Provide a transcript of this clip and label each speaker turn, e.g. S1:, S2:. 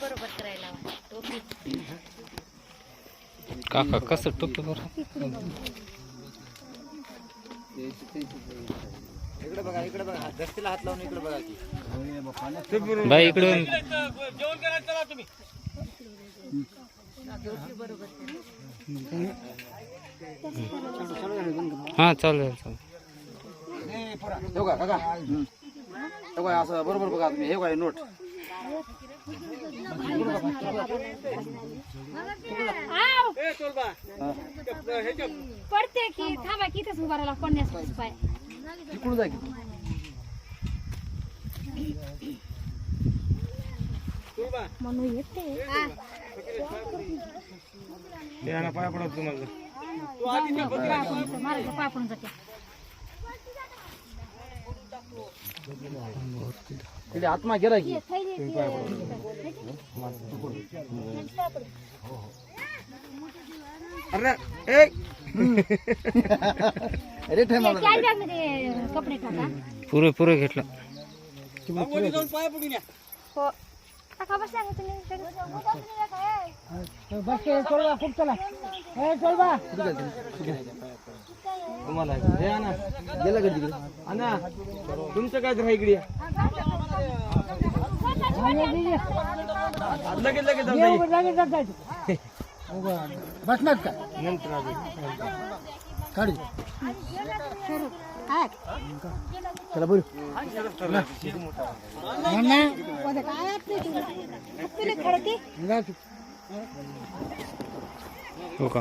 S1: बरोबर करायला हवा. टोपी.
S2: काका कसं टोपी बरं?
S3: इकडे बघा इकडे बघा. हात- हात लावून इकडे बघा की.
S2: बाई इकडून. चालेल चालेल.
S3: हे बघा काका. असं बरोबर बघा तुम्ही. हे बघा नोट.
S1: आव! पडते की थांबा की इथेच उभा राहिला पडण्यास पाय
S3: तिकडून जा की
S1: म्हणून येते मारायचं पाय पडून जाते
S3: आत्मा गेला की अरे ए अरे ठेम
S1: कॅरी बॅग मध्ये कपडे टाका
S2: पुरे पुरे घेतलं
S1: हो टाका बसला का
S3: तुम्हाला हे आणा. गेला का तिकडे? आणा. तुमचं काय तर इकडे लगेच लगेच बसणार का? काढ. चला बोल.
S1: खरं ते.
S2: हो का?